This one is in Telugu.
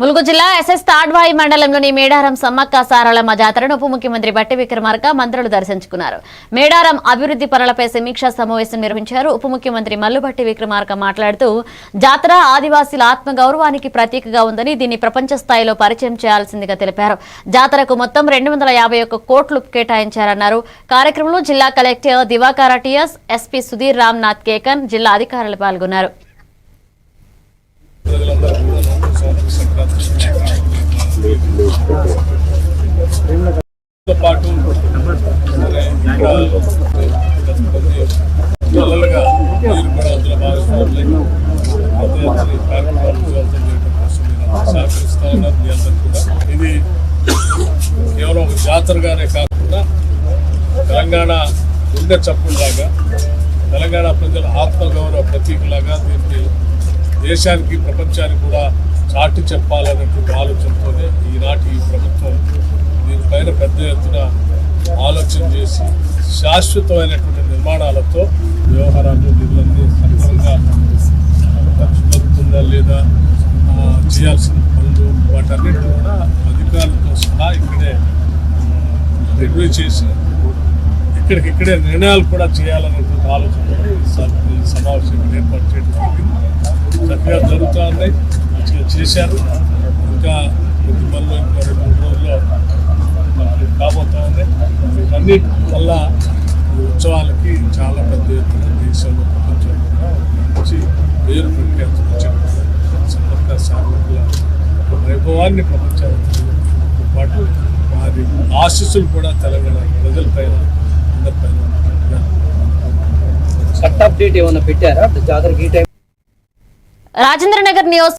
ములుగు జిల్లా ఎస్ఎస్ తాడ్వాయి మండలంలోని మేడారం సమ్మక్క సారళమ్మ జాతరను ఉప ముఖ్యమంత్రి బట్టి విక్రమార్క మంత్రులు దర్శించుకున్నారు. మేడారం అభివృద్ధి పనులపై సమీక్షా సమావేశం నిర్వహించారు ఉప ముఖ్యమంత్రి మల్లుబట్టి విక్రమార్క మాట్లాడుతూ జాతర ఆదివాసీల ఆత్మగౌరవానికి ప్రతీకగా ఉందని దీన్ని ప్రపంచ స్థాయిలో పరిచయం చేయాల్సిందిగా తెలిపారు. జాతరకు మొత్తం రెండు వందల యాభై ఒక్క కోట్లు కేటాయించారన్నారు. కార్యక్రమంలో జిల్లా collector Divakara T S SP Sudheer Ramnath Kekan జిల్లా అధికారులు పాల్గొన్నారు. పాటు పిల్లలుగా మీరు కూడా అందులో సహకరిస్తా ఉన్నారు మీ కూడా ఇది కేవలం ఒక జాతరగానే కాకుండా తెలంగాణ గుండె చప్పుడులాగా తెలంగాణ ప్రజల ఆత్మగౌరవ ప్రతీకలాగా దీన్ని దేశానికి ప్రపంచానికి కూడా చాటి చెప్పాలనేటువంటి ఆలోచనతోనే ఈనాటి ఈ ప్రభుత్వం దీనిపైన పెద్ద ఎత్తున ఆలోచన చేసి శాశ్వతమైనటువంటి నిర్మాణాలతో వ్యవహారాలు నిధులన్నీ సక్రమంగా ఖర్చు లేదా చేయాల్సిన పనులు వాటన్నిటిని కూడా అధికారులతో సహా ఇక్కడే రివ్యూ చేసి ఇక్కడికిక్కడే నిర్ణయాలు కూడా చేయాలనేటువంటి ఆలోచన ఈ సమావేశం ఏర్పాటు చేయడం జరిగింది. చక్కగా జరుగుతూ ఉన్నాయి. చేశారు. ఇంకా కొద్ది పనులు ఇంకా రెండు మూడు రోజుల్లో మనకి కాబోతా ఉన్నాయి వీటన్నిటి వల్ల ఉత్సవాలకి చాలా పెద్ద ఎత్తున దేశంలో ప్రపంచంలో కూడా మంచి పేరు ప్రఖ్యాతులు సమర్థ సాధకుల వైభవాన్ని ప్రపంచానికి పాటు వారి ఆశీస్సులు కూడా తెలంగాణ ప్రజలపైన అందరిపైన. కట్ అప్డేట్ ఏమన్నా పెట్టారా? జాతరకి ఈ టైం రాజేంద్రనగర్ నియోజక